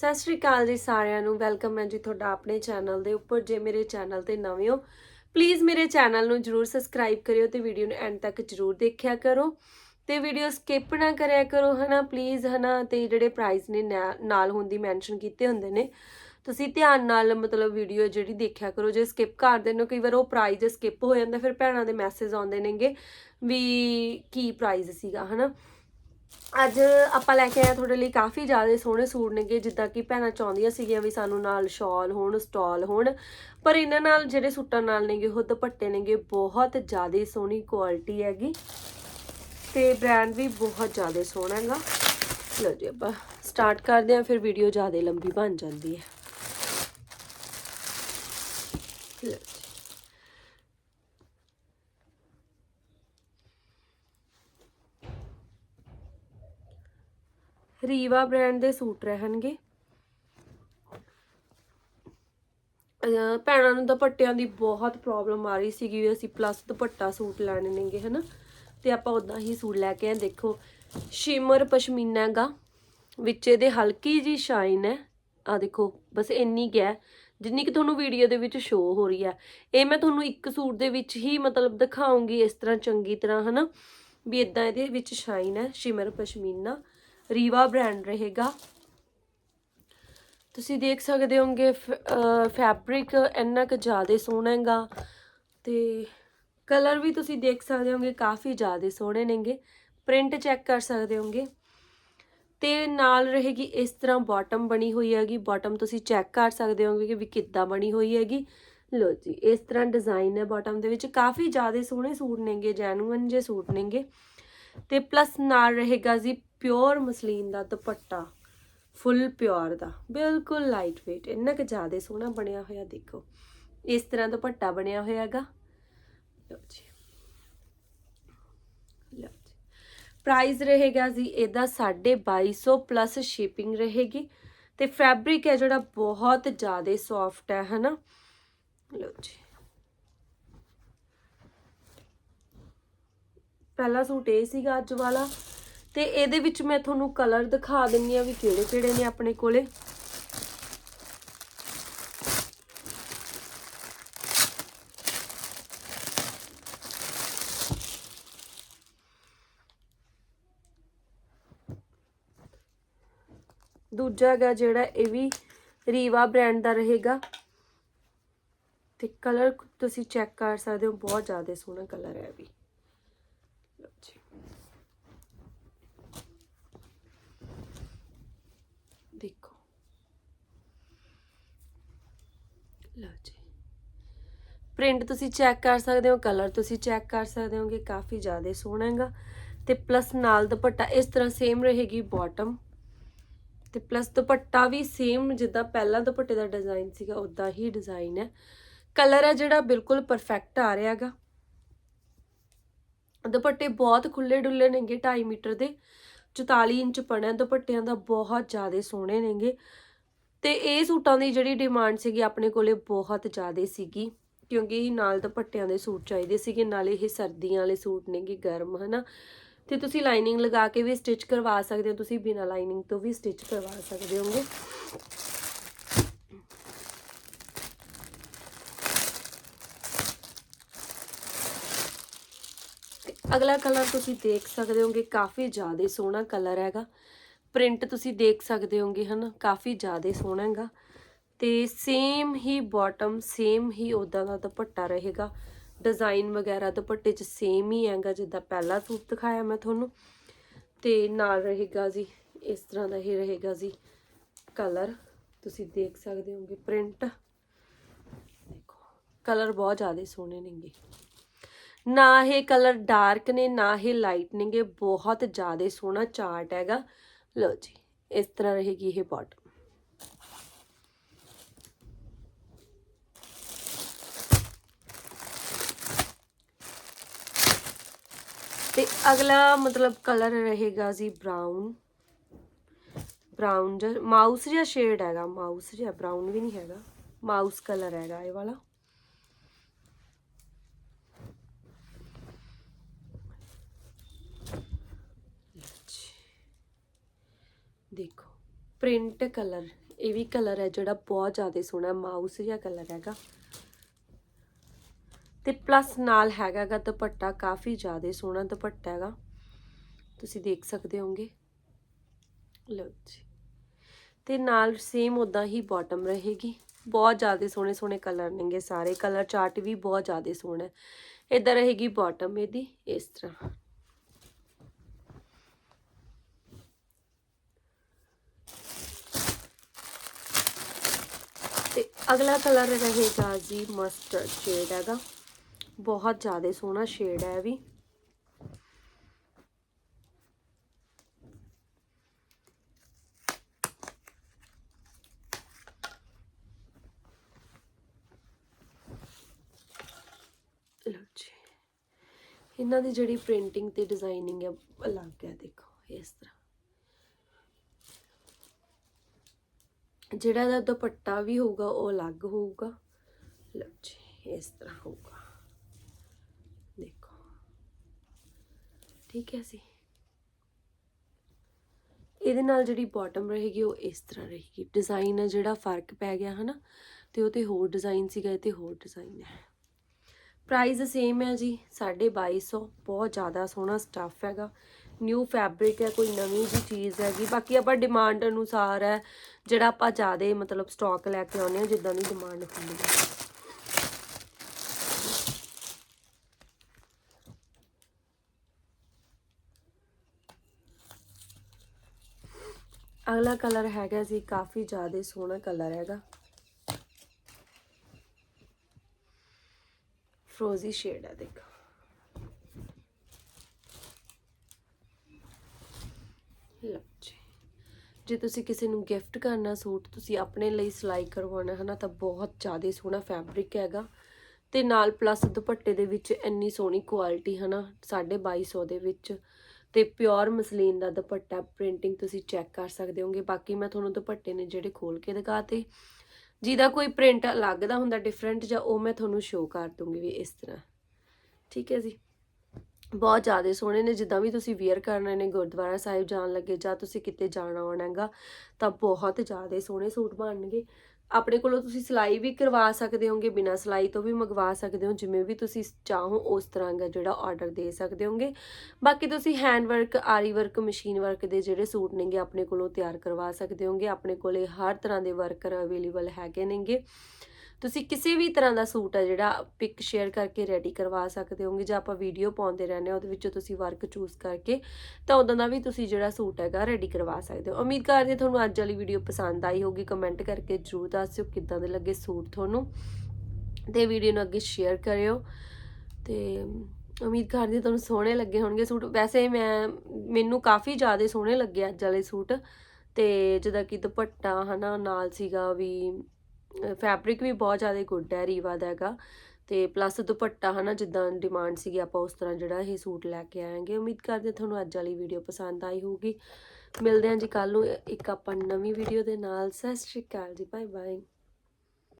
ਸਤਿ ਸ਼੍ਰੀ ਅਕਾਲ ਜੀ ਸਾਰਿਆਂ ਨੂੰ। ਵੈਲਕਮ ਹੈ ਜੀ ਤੁਹਾਡਾ ਆਪਣੇ ਚੈਨਲ ਦੇ ਉੱਪਰ। ਜੇ ਮੇਰੇ ਚੈਨਲ ਤੇ ਨਵੇਂ ਹੋ ਪਲੀਜ਼ ਮੇਰੇ ਚੈਨਲ ਨੂੰ ਜਰੂਰ ਸਬਸਕ੍ਰਾਈਬ ਕਰਿਓ ਤੇ ਵੀਡੀਓ ਨੂੰ ਐਂਡ ਤੱਕ ਜਰੂਰ ਦੇਖਿਆ ਕਰੋ। ਤੇ ਵੀਡੀਓ ਸਕਿਪ ਨਾ ਕਰਿਆ ਕਰੋ, ਹਨਾ? ਪਲੀਜ਼ ਹਨਾ? ਤੇ ਜਿਹੜੇ ਪ੍ਰਾਈਸ ਨੇ ਨਾ- ਨਾਲ ਹੁੰਦੀ ਮੈਂਸ਼ਨ ਕੀਤੇ ਹੁੰਦੇ ਨੇ, ਤੁਸੀਂ ਧਿਆਨ ਨਾਲ ਮਤਲਬ ਵੀਡੀਓ ਜਿਹੜੀ ਦੇਖਿਆ ਕਰੋ। ਜੇ ਸਕਿਪ ਕਰ ਦਿੰਦੇ ਹੋ, ਕਈ ਵਾਰ ਉਹ ਪ੍ਰਾਈਜ਼ ਸਕਿਪ ਹੋ ਜਾਂਦਾ, ਫਿਰ ਭੈਣਾਂ ਦੇ ਮੈਸੇਜ ਆਉਂਦੇ ਨੇਗੇ ਵੀ ਕੀ ਪ੍ਰਾਈਜ਼ ਸੀਗਾ, ਹਨਾ? ਅੱਜ ਆਪਾਂ ਲੈ ਕੇ ਆਏ ਹਾਂ ਤੁਹਾਡੇ ਲਈ ਕਾਫੀ ਜ਼ਿਆਦਾ ਸੋਹਣੇ ਸੂਟ ਨੇਗੇ, ਜਿੱਦਾਂ ਕਿ ਭੈਣਾਂ ਚਾਹੁੰਦੀਆਂ ਸੀਗੀਆਂ ਵੀ ਸਾਨੂੰ ਨਾਲ ਸ਼ਾਲ ਹੋਣ, ਸਟਾਲ ਹੋਣ, ਪਰ ਇਹਨਾਂ ਨਾਲ ਜਿਹੜੇ ਸੂਟਾਂ ਨਾਲ ਨੇਗੇ, ਉਹ ਦੁਪੱਟੇ ਨੇਗੇ, ਬਹੁਤ ਜ਼ਿਆਦਾ ਸੋਹਣੀ ਕੁਆਲਿਟੀ ਹੈਗੀ ਤੇ ਬ੍ਰਾਂਡ ਵੀ ਬਹੁਤ ਜ਼ਿਆਦਾ ਸੋਹਣਾ ਹੈਗਾ। ਲਓ ਜੀ ਆਪਾਂ ਸਟਾਰਟ ਕਰਦੇ ਹਾਂ, ਫਿਰ ਵੀਡੀਓ ਜ਼ਿਆਦਾ ਲੰਬੀ ਬਣ ਜਾਂਦੀ ਹੈ। ਲਓ ਰੀਵਾ ਬ੍ਰਾਂਡ ਦੇ ਸੂਟ ਰਹਿਣਗੇ। ਭੈਣਾਂ ਨੂੰ ਦੁਪੱਟਿਆਂ ਦੀ ਬਹੁਤ ਪ੍ਰੋਬਲਮ ਆ ਰਹੀ ਸੀਗੀ ਵੀ ਅਸੀਂ ਪਲੱਸ ਦੁਪੱਟਾ ਸੂਟ ਲੈਣੇ ਨੇਗੇ, ਹਨਾ? ਤੇ ਆਪਾਂ ਉਦਾਂ ਹੀ ਸੂਟ ਲੈ ਕੇ ਆ ਦੇਖੋ, ਸ਼ਿਮਰ ਪਸ਼ਮੀਨਾ ਗਾ, ਵਿੱਚ ਇਹਦੇ ਹਲਕੀ ਜੀ ਸ਼ਾਈਨ ਹੈ। ਆ ਦੇਖੋ, ਬਸ ਇੰਨੀ ਕੁ ਹੈ, ਜਿੰਨੀ ਕਿ ਤੁਹਾਨੂੰ ਵੀਡੀਓ ਦੇ ਵਿੱਚ ਸ਼ੋ ਹੋ ਰਹੀ ਹੈ। ਇਹ ਮੈਂ ਤੁਹਾਨੂੰ ਇੱਕ ਸੂਟ ਦੇ ਵਿੱਚ ਹੀ ਮਤਲਬ ਦਿਖਾਉਂਗੀ ਇਸ ਤਰ੍ਹਾਂ ਚੰਗੀ ਤਰ੍ਹਾਂ, ਹਨਾ? ਵੀ ਇਦਾਂ ਇਹਦੇ ਵਿੱਚ ਸ਼ਾਈਨ ਹੈ, ਸ਼ਿਮਰ ਪਸ਼ਮੀਨਾ। ਰੀਵਾ ਬ੍ਰਾਂਡ ਰਹੇਗਾ। ਤੁਸੀਂ ਦੇਖ ਸਕਦੇ ਹੋਗੇ ਫੈਬਰਿਕ ਇੰਨਾ ਕੁ ਜ਼ਿਆਦਾ ਸੋਹਣਾ ਹੈਗਾ ਤੇ ਕਲਰ ਵੀ ਤੁਸੀਂ ਦੇਖ ਸਕਦੇ ਹੋਗੇ ਕਾਫੀ ਜ਼ਿਆਦਾ ਸੋਹਣੇ ਨੇਗੇ। ਪ੍ਰਿੰਟ ਚੈੱਕ ਕਰ ਸਕਦੇ ਹੋਗੇ ਤੇ ਨਾਲ ਰਹੇਗੀ, ਇਸ ਤਰ੍ਹਾਂ ਬਾਟਮ ਬਣੀ ਹੋਈ ਹੈਗੀ। ਬਾਟਮ ਤੁਸੀਂ ਚੈੱਕ ਕਰ ਸਕਦੇ ਹੋਗੇ ਕਿ ਵੀ ਕਿੱਦਾਂ ਬਣੀ ਹੋਈ ਹੈਗੀ। ਲੋ ਜੀ, ਇਸ ਤਰ੍ਹਾਂ ਡਿਜ਼ਾਈਨ ਹੈ ਬਾਟਮ ਦੇ ਵਿੱਚ। ਕਾਫੀ ਜ਼ਿਆਦਾ ਸੋਹਣੇ ਸੂਟ ਨੇਗੇ ਜੈਨੂਇਨ ਜੇ ਸੂਟ ਨੇਗੇ। ਤੇ ਪਲੱਸ ਨਾਲ ਰਹੇਗਾ ਜੀ ਪਿਓਰ ਮਸਲੀਨ ਦਾ ਦੁਪੱਟਾ, ਫੁੱਲ ਪਿਓਰ ਦਾ, ਬਿਲਕੁਲ ਲਾਈਟ weight, ਇੰਨਾ ਕਿ ਜ਼ਿਆਦਾ ਸੋਹਣਾ ਬਣਿਆ ਹੋਇਆ ਦੇਖੋ। ਇਸ ਤਰ੍ਹਾਂ ਦੁਪੱਟਾ ਬਣਿਆ ਹੋਇਆ ਹੈਗਾ। ਲਓ ਜੀ। ਲਓ ਜੀ। ਪ੍ਰਾਈਸ ਰਹੇਗਾ ਜੀ, ਇਹਦਾ 2250 ਪਲੱਸ ਸ਼ਿਪਿੰਗ ਰਹੇਗੀ। ਤੇ ਫੈਬਰਿਕ ਹੈ ਜਿਹੜਾ ਬਹੁਤ ਜ਼ਿਆਦਾ ਸੌਫਟ ਹੈ, ਹਨਾ? ਲਓ ਜੀ। ਪਹਿਲਾ ਸੂਟ ਇਹ ਸੀਗਾ ਅੱਜ ਵਾਲਾ। ਤੇ ਇਹਦੇ ਵਿੱਚ ਮੈਂ ਤੁਹਾਨੂੰ ਕਲਰ ਦਿਖਾ ਦਿੰਨੀ ਆ ਵੀ ਕਿਹੜੇ ਕਿਹੜੇ ਨੇ ਆਪਣੇ ਕੋਲੇ। ਦੂਜਾ ਹੈਗਾ ਜਿਹੜਾ ਇਹ ਵੀ ਰੀਵਾ ਬ੍ਰਾਂਡ ਦਾ ਰਹੇਗਾ। ਤੇ ਕਲਰ ਤੁਸੀਂ ਚੈੱਕ ਕਰ ਸਕਦੇ ਹੋ, ਬਹੁਤ ਜ਼ਿਆਦਾ ਸੋਹਣਾ ਕਲਰ ਹੈ ਵੀ ਲਓ ਜੀ ਦੇਖੋ ਲਓ ਜੀ। ਪ੍ਰਿੰਟ ਤੁਸੀਂ ਚੈੱਕ ਕਰ ਸਕਦੇ ਹੋ ਕਲਰ ਤੁਸੀਂ ਚੈੱਕ ਕਰ ਸਕਦੇ ਹੋਗੇ, ਕਾਫੀ ਜ਼ਿਆਦਾ ਸੋਹਣਾ ਹੈਗਾ। ਤੇ ਪਲੱਸ ਨਾਲ ਦੁਪੱਟਾ ਇਸ ਤਰ੍ਹਾਂ ਸੇਮ ਰਹੇਗੀ ਬਾਟਮ ਤੇ ਪਲੱਸ ਦੁਪੱਟਾ ਵੀ ਸੇਮ ਜਿੱਦਾਂ ਪਹਿਲਾਂ ਦੁਪੱਟੇ ਦਾ ਡਿਜ਼ਾਈਨ ਸੀਗਾ ਉਦਾਂ ਹੀ ਡਿਜ਼ਾਈਨ ਹੈ। ਕਲਰ ਹੈ ਜਿਹੜਾ ਬਿਲਕੁਲ ਪਰਫੈਕਟ ਆ ਰਿਹਾ ਹੈਗਾ। ਦੁਪੱਟੇ ਬਹੁਤ ਖੁੱਲੇ ਡੁੱਲੇ ਨੇਗੇ 2.5 ਮੀਟਰ ਦੇ। 44 ਇੰਚ ਪਣਾ ਦੁਪੱਟਿਆਂ ਦਾ ਬਹੁਤ ਜ਼ਿਆਦਾ ਸੋਹਣੇ ਨੇਗੇ। ਤੇ ਇਹ ਸੂਟਾਂ ਦੀ ਜਿਹੜੀ ਡਿਮਾਂਡ ਸੀਗੀ ਆਪਣੇ ਕੋਲੇ ਬਹੁਤ ਜ਼ਿਆਦਾ ਸੀਗੀ, ਕਿਉਂਕਿ ਨਾਲ ਦੁਪੱਟਿਆਂ ਦੇ ਸੂਟ ਚਾਹੀਦੇ ਸੀਗੇ, ਨਾਲੇ ਇਹ ਸਰਦੀਆਂ ਵਾਲੇ ਸੂਟ ਨੇਗੇ ਗਰਮ, ਹਨਾ। ਤੇ ਤੁਸੀਂ ਲਾਈਨਿੰਗ ਲਗਾ ਕੇ ਵੀ ਸਟਿਚ ਕਰਵਾ ਸਕਦੇ ਹੋ, ਤੁਸੀਂ ਬਿਨਾਂ ਲਾਈਨਿੰਗ ਤੋਂ ਵੀ ਸਟਿਚ ਕਰਵਾ ਸਕਦੇ ਹੋਗੇ। ਅਗਲਾ ਕਲਰ ਤੁਸੀਂ ਦੇਖ ਸਕਦੇ ਹੋਗੇ, ਕਾਫੀ ਜ਼ਿਆਦਾ ਸੋਹਣਾ ਕਲਰ ਹੈਗਾ। ਪ੍ਰਿੰਟ ਤੁਸੀਂ ਦੇਖ ਸਕਦੇ ਹੋਗੇ ਹਨਾ, ਕਾਫੀ ਜ਼ਿਆਦਾ ਸੋਹਣਾ ਹੈਗਾ। ਤੇ ਸੇਮ ਹੀ ਬਾਟਮ ਸੇਮ ਹੀ ਉਦਾਂ ਦਾ ਦੁਪੱਟਾ ਰਹੇਗਾ। ਡਿਜ਼ਾਈਨ ਵਗੈਰਾ ਦੁਪੱਟੇ 'ਚ ਸੇਮ ਹੀ ਹੈਗਾ, ਜਿੱਦਾਂ ਪਹਿਲਾ ਸੂਟ ਦਿਖਾਇਆ ਮੈਂ ਤੁਹਾਨੂੰ। ਤੇ ਨਾਲ ਰਹੇਗਾ ਜੀ, ਇਸ ਤਰ੍ਹਾਂ ਦਾ ਹੀ ਰਹੇਗਾ ਜੀ ਕਲਰ। ਤੁਸੀਂ ਦੇਖ ਸਕਦੇ ਹੋਗੇ ਪ੍ਰਿੰਟ। ਦੇਖੋ, ਕਲਰ ਬਹੁਤ ਜ਼ਿਆਦਾ ਸੋਹਣੇ ਨੇਗੇ। ਨਾ ਇਹ ਕਲਰ ਡਾਰਕ ਨੇ, ਨਾ ਇਹ ਲਾਈਟ ਨੇਗੇ ਬਹੁਤ ਜ਼ਿਆਦਾ ਸੋਹਣਾ ਚਾਰਟ ਹੈਗਾ। ਲਓ ਜੀ, ਇਸ ਤਰ੍ਹਾਂ ਰਹੇਗੀ ਇਹ ਬਾਟਮ ਤੇ ਅਗਲਾ ਮਤਲਬ ਕਲਰ ਰਹੇਗਾ ਜੀ ਬ੍ਰਾਊਨ ਬ੍ਰਾਊਨ ਜਿਹਾ ਮਾਊਸ ਜਿਹਾ ਸ਼ੇਡ ਹੈਗਾ ਮਾਊਸ ਜਿਹਾ ਬ੍ਰਾਊਨ ਵੀ ਨਹੀਂ ਹੈਗਾ। ਮਾਊਸ ਕਲਰ ਹੈਗਾ ਇਹ ਵਾਲਾ। ਦੇਖੋ ਪ੍ਰਿੰਟ ਕਲਰ ਇਹ ਵੀ ਕਲਰ ਹੈ ਜਿਹੜਾ ਬਹੁਤ ਜ਼ਿਆਦਾ ਸੋਹਣਾ ਮਾਊਸ ਜਿਹਾ ਕਲਰ ਹੈਗਾ। ਤੇ ਪਲੱਸ ਨਾਲ ਹੈਗਾਗਾ ਦੁਪੱਟਾ, ਕਾਫੀ ਜ਼ਿਆਦਾ ਸੋਹਣਾ ਦੁਪੱਟਾ ਹੈਗਾ। ਤੁਸੀਂ ਦੇਖ ਸਕਦੇ ਹੋਗੇ ਲਓ ਜੀ। ਤੇ ਨਾਲ ਸੇਮ ਉਦਾਂ ਹੀ ਬਾਟਮ ਰਹੇਗੀ। ਬਹੁਤ ਜ਼ਿਆਦਾ ਸੋਹਣੇ ਸੋਹਣੇ ਕਲਰ ਨੇਗੇ ਸਾਰੇ। ਕਲਰ ਚਾਰਟ ਵੀ ਬਹੁਤ ਜ਼ਿਆਦਾ ਸੋਹਣਾ ਹੈ। ਇਧਰ ਰਹੇਗੀ ਬਾਟਮ ਇਹਦੀ, ਇਸ ਤਰ੍ਹਾਂ ਤੇ ਅਗਲਾ ਕਲਰ ਰਹੇਗਾ ਜੀ ਮਸਟਰਡ ਸ਼ੇਡ ਹੈਗਾ। ਬਹੁਤ ਜ਼ਿਆਦਾ ਸੋਹਣਾ ਸ਼ੇਡ ਹੈ ਇਹ ਵੀ। ਇਹਨਾਂ ਦੀ ਜਿਹੜੀ ਪ੍ਰਿੰਟਿੰਗ ਤੇ ਡਿਜ਼ਾਈਨਿੰਗ ਹੈ, ਅਲੱਗ ਹੈ, ਦੇਖੋ, ਇਸ ਤਰ੍ਹਾਂ। ਜਿਹੜਾ ਇਹਦਾ ਦੁਪੱਟਾ ਵੀ ਹੋਊਗਾ, ਉਹ ਅਲੱਗ ਹੋਊਗਾ। ਲਓ ਜੀ, ਇਸ ਤਰ੍ਹਾਂ ਹੋਊਗਾ। ਦੇਖੋ। ਠੀਕ ਹੈ ਜੀ। ਇਹਦੇ ਨਾਲ ਜਿਹੜੀ ਬਾਟਮ ਰਹੇਗੀ, ਉਹ ਇਸ ਤਰ੍ਹਾਂ ਰਹੇਗੀ। ਡਿਜ਼ਾਈਨ ਹੈ ਜਿਹੜਾ ਫ਼ਰਕ ਪੈ ਗਿਆ ਹਨਾ, ਤੇ ਉਹ ਤੇ ਹੋਰ ਡਿਜ਼ਾਈਨ ਸੀਗਾ, ਇਹ ਤੇ ਹੋਰ ਡਿਜ਼ਾਈਨ ਹੈ। ਪ੍ਰਾਈਸ ਸੇਮ ਹੈ ਜੀ 2250 ਬਹੁਤ ਜ਼ਿਆਦਾ ਸੋਹਣਾ ਸਟੱਫ ਹੈਗਾ। ਨਿਊ ਫੈਬਰਿਕ ਹੈ, ਕੋਈ ਨਵੀਂ ਜੀ ਚੀਜ਼ ਹੈਗੀ। ਬਾਕੀ ਆਪਾਂ ਡਿਮਾਂਡ ਅਨੁਸਾਰ ਹੈ, ਜਿਹੜਾ ਆਪਾਂ ਜ਼ਿਆਦਾ ਮਤਲਬ ਸਟਾਕ ਲੈ ਕੇ ਆਉਂਦੇ ਹਾਂ, ਜਿੱਦਾਂ ਦੀ ਡਿਮਾਂਡ ਹੁੰਦੀ ਹੈ। ਅਗਲਾ ਕਲਰ ਹੈਗਾ ਜੀ, ਕਾਫੀ ਜ਼ਿਆਦਾ ਸੋਹਣਾ ਕਲਰ ਹੈਗਾ। ਫਰੋਜ਼ੀ ਸ਼ੇਡ ਹੈ ਦੇਖੋ। ਲਓ ਜੀ। ਜੇ ਤੁਸੀਂ ਕਿਸੇ ਨੂੰ ਗਿਫਟ ਕਰਨਾ ਸੂਟ ਤੁਸੀਂ ਆਪਣੇ ਲਈ ਸਿਲਾਈ ਕਰਵਾਉਣਾ ਹੈ ਨਾ, ਤਾਂ ਬਹੁਤ ਜ਼ਿਆਦਾ ਸੋਹਣਾ ਫੈਬਰਿਕ ਹੈਗਾ। ਤੇ ਨਾਲ ਪਲੱਸ ਦੁਪੱਟੇ ਦੇ ਵਿੱਚ ਇੰਨੀ ਸੋਹਣੀ ਕੁਆਲਿਟੀ ਹੈ ਨਾ 2250 ਦੇ ਵਿੱਚ। ਤੇ ਪਿਓਰ ਮਸਲੀਨ ਦਾ ਦੁਪੱਟਾ ਪ੍ਰਿੰਟਿੰਗ ਤੁਸੀਂ ਚੈੱਕ ਕਰ ਸਕਦੇ ਹੋਗੇ। ਬਾਕੀ ਮੈਂ ਤੁਹਾਨੂੰ ਦੁਪੱਟੇ ਨੇ ਜਿਹੜੇ ਖੋਲ ਕੇ ਦਿਖਾਤੇ। ਜਿਹਦਾ ਕੋਈ ਪ੍ਰਿੰਟ ਅਲੱਗ ਦਾ ਹੁੰਦਾ ਡਿਫਰੈਂਟ ਜਾਂ ਉਹ ਮੈਂ ਤੁਹਾਨੂੰ ਸ਼ੋਅ ਕਰ ਦੂੰਗੀ ਵੀ ਇਸ ਤਰ੍ਹਾਂ। ਠੀਕ ਹੈ ਜੀ? ਬਹੁਤ ਜ਼ਿਆਦਾ ਸੋਹਣੇ ਨੇ, ਜਿੱਦਾਂ ਵੀ ਤੁਸੀਂ ਵੇਅਰ ਕਰਨੇ ਨੇ ਗੁਰਦੁਆਰਾ ਸਾਹਿਬ ਜਾਣ ਲੱਗੇ ਜਾਂ ਤੁਸੀਂ ਕਿਤੇ ਜਾਣਾ ਆਉਣਾ ਹੈਗਾ ਤਾਂ ਬਹੁਤ ਜ਼ਿਆਦਾ ਸੋਹਣੇ ਸੂਟ ਬਣਨਗੇ। ਆਪਣੇ ਕੋਲੋਂ ਤੁਸੀਂ ਸਿਲਾਈ ਵੀ ਕਰਵਾ ਸਕਦੇ ਹੋਗੇ, ਬਿਨਾਂ ਸਿਲਾਈ ਤੋਂ ਵੀ ਮੰਗਵਾ ਸਕਦੇ ਹੋ, ਜਿਵੇਂ ਵੀ ਤੁਸੀਂ ਚਾਹੋ, ਉਸ ਤਰ੍ਹਾਂ ਦਾ ਜਿਹੜਾ ਆਰਡਰ ਦੇ ਸਕਦੇ ਹੋਗੇ। ਬਾਕੀ ਤੁਸੀਂ ਹੈਂਡ ਵਰਕ ਆਰੀ ਵਰਕ ਮਸ਼ੀਨ ਵਰਕ ਦੇ ਜਿਹੜੇ ਸੂਟ ਨੇਗੇ, ਆਪਣੇ ਕੋਲੋਂ ਤਿਆਰ ਕਰਵਾ ਸਕਦੇ ਹੋਗੇ। ਆਪਣੇ ਕੋਲੇ ਹਰ ਤਰ੍ਹਾਂ ਦੇ ਵਰਕਰ ਅਵੇਲੇਬਲ ਹੈਗੇ ਨੇਗੇ। ਤੁਸੀਂ ਕਿਸੇ ਵੀ ਤਰ੍ਹਾਂ ਦਾ ਸੂਟ ਹੈ ਜਿਹੜਾ ਪਿਕ ਸ਼ੇਅਰ ਕਰਕੇ ਰੈਡੀ ਕਰਵਾ ਸਕਦੇ ਹੋਗੇ ਜਾਂ ਆਪਾਂ ਵੀਡੀਓ ਪਾਉਂਦੇ ਰਹਿੰਦੇ ਹਾਂ, ਉਹਦੇ ਵਿੱਚੋਂ ਤੁਸੀਂ ਵਰਕ ਚੂਜ਼ ਕਰਕੇ ਤਾਂ ਉਦਾਂ ਦਾ ਵੀ ਤੁਸੀਂ ਜਿਹੜਾ ਸੂਟ ਹੈਗਾ ਰੈਡੀ ਕਰਵਾ ਸਕਦੇ ਹੋ। ਉਮੀਦ ਕਰਦੇ ਤੁਹਾਨੂੰ ਅੱਜ ਵਾਲੀ ਵੀਡੀਓ ਪਸੰਦ ਆਈ ਹੋਗੀ ਕਮੈਂਟ ਕਰਕੇ ਜਰੂਰ ਦੱਸਿਓ ਕਿੱਦਾਂ ਦੇ ਲੱਗੇ ਸੂਟ ਤੁਹਾਨੂੰ ਤੇ ਵੀਡੀਓ ਨੂੰ ਅੱਗੇ ਸ਼ੇਅਰ ਕਰਿਓ। ਤੇ ਉਮੀਦ ਕਰਦੀ ਤੁਹਾਨੂੰ ਸੋਹਣੇ ਲੱਗੇ ਹੋਣਗੇ ਸੂਟ। ਵੈਸੇ ਮੈਂ, ਮੈਨੂੰ ਕਾਫੀ ਜ਼ਿਆਦਾ ਸੋਹਣੇ ਲੱਗੇ ਅੱਜ ਵਾਲੇ ਸੂਟ ਤੇ ਜਿਹਦਾ ਕਿ ਦੁਪੱਟਾ ਹਨਾ, ਨਾਲ ਸੀਗਾ ਵੀ ਫੈਬਰਿਕ ਵੀ ਬਹੁਤ ਜ਼ਿਆਦਾ ਗੁੱਡ ਹੈ ਰੀਵਾ ਦਾ ਹੈਗਾ। ਤੇ ਪਲੱਸ ਦੁਪੱਟਾ ਹਨਾ, ਜਿੱਦਾਂ ਡਿਮਾਂਡ ਸੀਗੀ, ਆਪਾਂ ਉਸ ਤਰ੍ਹਾਂ ਜਿਹੜਾ ਇਹ ਸੂਟ ਲੈ ਕੇ ਆਏਗੇ। ਉਮੀਦ ਕਰਦੇ ਹਾਂ ਤੁਹਾਨੂੰ ਅੱਜ ਵਾਲੀ ਵੀਡੀਓ ਪਸੰਦ ਆਈ ਹੋਊਗੀ। ਮਿਲਦੇ ਹਾਂ ਜੀ ਕੱਲ ਨੂੰ, ਇੱਕ ਆਪਾਂ ਨਵੀਂ ਵੀਡੀਓ ਦੇ ਨਾਲ। ਸਤਿ ਸ਼੍ਰੀ ਅਕਾਲ ਜੀ ਬਾਏ ਬਾਏ